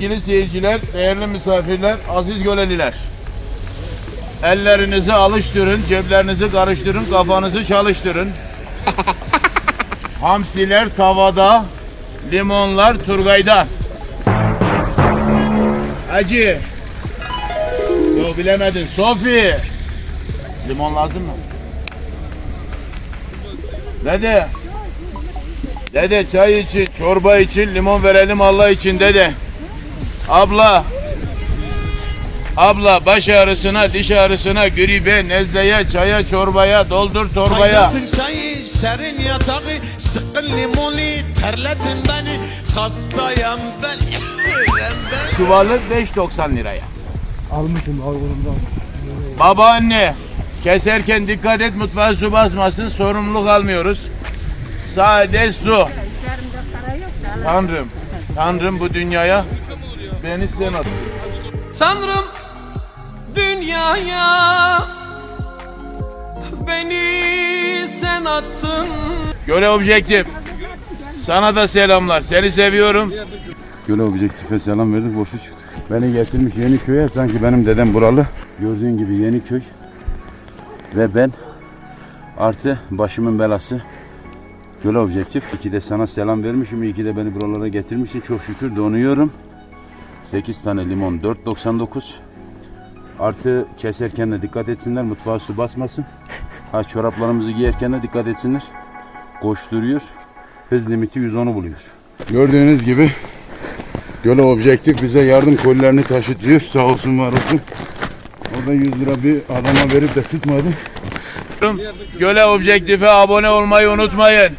Sevgili seyirciler, değerli misafirler, aziz göleliler. Ellerinizi alıştırın, ceplerinizi karıştırın, kafanızı çalıştırın. Hamsiler tavada, limonlar turgayda. Hacı. Yok bilemedin. Sofi. Limon lazım mı? Dede. Dede çay için, çorba için, limon verelim Allah için dede. Abla. Abla baş ağrısına, diş ağrısına, gribe, nezleye, çaya, çorbaya, doldur torbaya. Hayatın çayı, serin yatağı, sıkın limonu, terletin beni, hastayım ben. ben. Çuvalı 5.90 liraya. Almışım algılımdan. Babaanne keserken dikkat et mutfağa su basmasın sorumluluk almıyoruz. Sade su. Tanrım, Tanrım bu dünyaya beni sen attın. Tanrım dünyaya beni sen attın. Göre objektif. Sana da selamlar. Seni seviyorum. Göle objektife selam verdik boşu çıktık. Beni getirmiş yeni köye sanki benim dedem buralı. Gördüğün gibi yeni köy. Ve ben artı başımın belası Göle objektif. İki de sana selam vermişim. İyi ki de beni buralara getirmişsin. Çok şükür donuyorum. 8 tane limon 4.99. Artı keserken de dikkat etsinler. Mutfağa su basmasın. Ha çoraplarımızı giyerken de dikkat etsinler. Koşturuyor. Hız limiti 110'u buluyor. Gördüğünüz gibi Göle objektif bize yardım kolilerini taşıtıyor. Sağ olsun var olsun. Orada 100 lira bir adama verip de tutmadı. Göle objektife abone olmayı unutmayın.